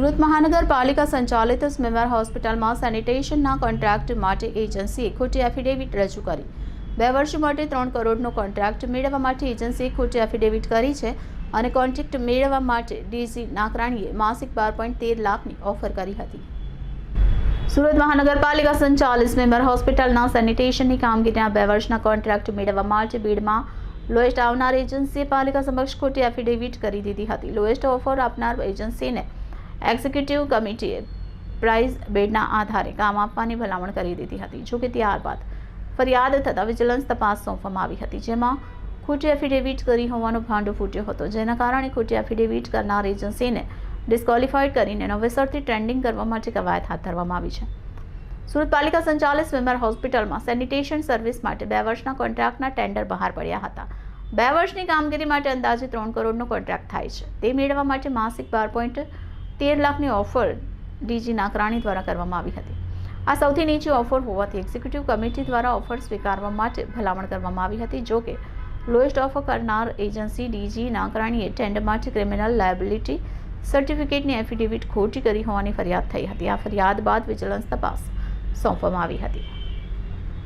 સુરત મહાનગરપાલિકા સંચાલિત સ્મીમેર હોસ્પિટલમાં સેનિટેશનના કોન્ટ્રાક્ટ માટે એજન્સીએ ખોટી એફિડેવિટ રજૂ કરી. બે વર્ષ માટે ત્રણ કરોડનો કોન્ટ્રાક્ટ મેળવવા માટે એજન્સીએ ખોટી એફિડેવિટ કરી છે અને કોન્ટ્રાક્ટ મેળવવા માટે ડીસી નાકરાણીએ માસિક બાર પોઈન્ટ તેર લાખની ઓફર કરી હતી. સુરત મહાનગરપાલિકા સંચાલિત મેમ્બર હોસ્પિટલના સેનિટેશનની કામગીરીના બે વર્ષના કોન્ટ્રાક્ટ મેળવવા માટે બીડમાં લોએસ્ટ આવનાર એજન્સીએ પાલિકા સમક્ષ ખોટી એફિડેવિટ કરી દીધી હતી. લોએસ્ટ ઓફર આપનાર એજન્સીને એક્ઝિક્યુટિવ કમિટીએ પ્રાઇઝ બેડના આધારે કામ આપવાની ભલામણ કરી દીધી હતી. જોકે ત્યારબાદ ફરિયાદ થતાં વિજિલન્સ તપાસ સોંપવામાં આવી હતી, જેમાં ખોટી એફિડેવિટ કરી હોવાનો ભાંડો ફૂટ્યો હતો. જેના કારણે ખોટી એફિડેવિટ કરનાર એજન્સીને ડિસ્કોલિફાઈડ કરીને નવેસરથી ટ્રેન્ડિંગ કરવા માટે કવાયત હાથ ધરવામાં આવી છે. સુરત પાલિકા સંચાલિત સ્વિમર હોસ્પિટલમાં સેનિટેશન સર્વિસ માટે બે વર્ષના કોન્ટ્રાક્ટના ટેન્ડર બહાર પડ્યા હતા. બે વર્ષની કામગીરી માટે અંદાજે ત્રણ કરોડનો કોન્ટ્રાક્ટ થાય છે. તે મેળવવા માટે માસિક બાર પોઈન્ટ તેર લાખની ઓફર ડીજી નાકરાણી દ્વારા કરવામાં આવી હતી. આ સૌથી નીચી ઓફર હોવાથી એક્ઝિક્યુટિવ કમિટી દ્વારા ઓફર સ્વીકારવા માટે ભલામણ કરવામાં આવી હતી, જો કે લોએસ્ટ ઓફર કરનાર એજન્સી ડીજી નાકરાણીએ ટેન્ડર માટે ક્રિમિનલ લાયબિલિટી સર્ટિફિકેટની એફિડેવિટ ખોટી કરી હોવાની ફરિયાદ થઈ હતી. આ ફરિયાદ બાદ વિજિલન્સ તપાસ સોંપવામાં આવી હતી.